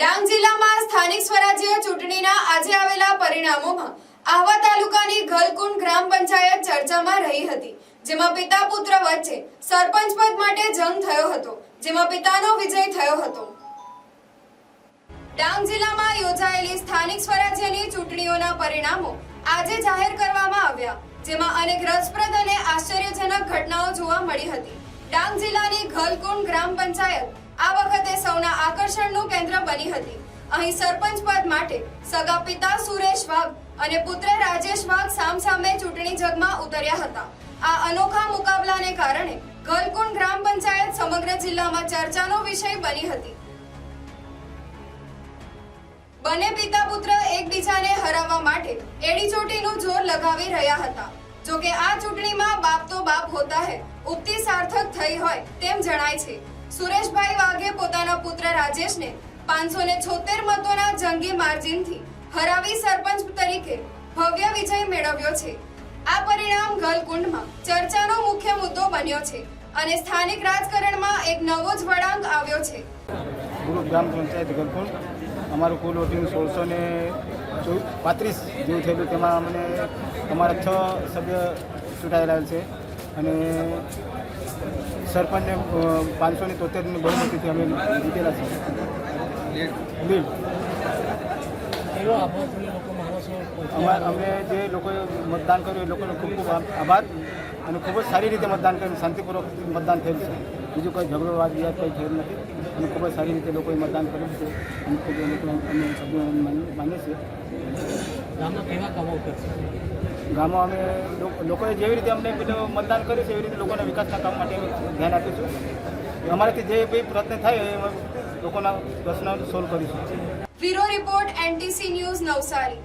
ડાંગ જિલ્લામાં સ્થાનિક સ્વરાજ્ય ચૂંટણીના આજે આવેલા પરિણામોમાં આહવા તાલુકાની ઘલકુંડ ગ્રામ પંચાયત ચર્ચામાં રહી હતી, જેમાં પિતા પુત્ર વચ્ચે સરપંચ પદ માટે જંગ થયો હતો, જેમાં પિતાનો વિજય થયો હતો. ડાંગ જિલ્લામાં યોજાયેલી સ્થાનિક સ્વરાજ્યની ચૂંટણીઓના પરિણામો આજે જાહેર કરવામાં આવ્યા, જેમાં અનેક રસપ્રદ અને આશ્ચર્યજનક ઘટનાઓ જોવા મળી હતી. ડાંગ જિલ્લાની ઘલકુંડ ગ્રામ પંચાયત આ વખતે સૌના આકર્ષણનું કેન્દ્ર બની હતી. અહીં સરપંચ પદ માટે સગા પિતા સુરેશ વાઘ અને પુત્ર રાજેશ વાઘ સામસામે ચૂંટણી જગમાં ઉતર્યા હતા. આ અનોખા મુકાબલાને કારણે ગલકુંડ ગ્રામ પંચાયત સમગ્ર જિલ્લામાં ચર્ચાનો વિષય બની હતી. બંને પિતા પુત્ર એકબીજાને હરાવવા માટે એડીચોટીનું જોર લગાવી રહ્યા હતા. જો કે આ ચૂંટણીમાં બાપ તો બાપ હોતા હે, ઉક્તિ સાર્થક થઈ હોય તેમ જણાય છે. સુરેશભાઈ વાઘે પોતાના પુત્ર રાજેશને પાંચસો ને છોતેર મતોના જંગી માર્જિનથી હરાવી સરપંચ તરીકે ભવ્ય વિજય મેળવ્યો છે. આ પરિણામ ગલકુંડમાં ચર્ચાનો મુખ્ય મુદ્દો બન્યો છે અને સ્થાનિક રાજકારણમાં એક નવો જ વળાંક આવ્યો છે. ગુરુ ગ્રામ પંચાયત ગલકુંડ. અમારું કુલ વોટિંગ સોળસો ને પાંત્રીસ જેવું થયેલું. તેમાં અમને, અમારા છ સભ્ય ચૂંટાયેલા છે. અને સરપંચને પાંચસો ને તોતેરની બહુમતીથી અમે જીતેલા છીએ. લીડ અમા- જે લોકોએ મતદાન કર્યું એ લોકોનો ખૂબ ખૂબ આભાર અને ખૂબ જ સારી રીતે મતદાન કર્યું શાંતિપૂર્વક મતદાન થયું છે. બીજું કોઈ ઝઘડો વાદ વિવાદ કંઈ થયું નથી અને ખૂબ જ સારી રીતે લોકોએ મતદાન કર્યું છે. અને ખૂબ અમે સભ્યો માનીએ છીએ. ગામમાં અમે લોકોએ જેવી રીતે અમને પેલું મતદાન કર્યું છે, એવી રીતે લોકોના વિકાસના કામ માટે ધ્યાન આપીશું. અમારાથી જે કંઈ પ્રયત્ન થાય, એ લોકોના પ્રશ્નો સોલ્વ કરીશું. Bureau report, NTC news Navsari.